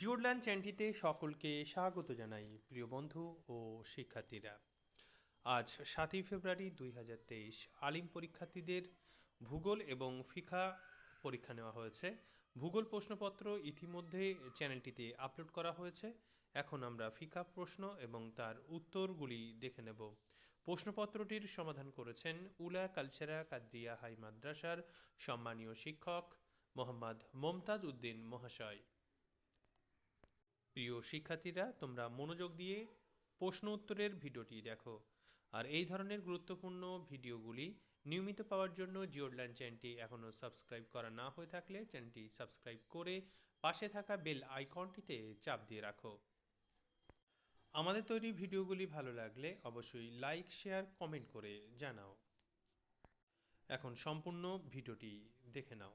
জিওডল্যান্ড চ্যানেলটিতে সকলকে স্বাগত জানাই, প্রিয় বন্ধু ও শিক্ষার্থীরা। আজ সাতই ফেব্রুয়ারি দুই হাজার তেইশ, আলিম পরীক্ষার্থীদের ভূগোল এবং ফিখা পরীক্ষা নেওয়া হয়েছে। ভূগোল প্রশ্নপত্র ইতিমধ্যে চ্যানেলটিতে আপলোড করা হয়েছে। এখন আমরা ফিকা প্রশ্ন এবং তার উত্তরগুলি দেখে নেব। প্রশ্নপত্রটির সমাধান করেছেন উলা কালচারা কাদ্রিয়া হাই মাদ্রাসার সম্মানীয় শিক্ষক মোহাম্মদ মমতাজ উদ্দিন মহাশয়। প্রিয় শিক্ষার্থীরা, তোমরা মনোযোগ দিয়ে প্রশ্ন উত্তরের ভিডিওটি দেখো। আর এই ধরনের গুরুত্বপূর্ণ ভিডিওগুলি নিয়মিত পাওয়ার জন্য জিওডল্যান্ড চ্যানেলটি এখনও সাবস্ক্রাইব করা না হয়ে থাকলে চ্যানেলটি সাবস্ক্রাইব করে পাশে থাকা বেল আইকনটিতে চাপ দিয়ে রাখো। আমাদের তৈরি ভিডিওগুলি ভালো লাগলে অবশ্যই লাইক, শেয়ার, কমেন্ট করে জানাও। এখন সম্পূর্ণ ভিডিওটি দেখে নাও।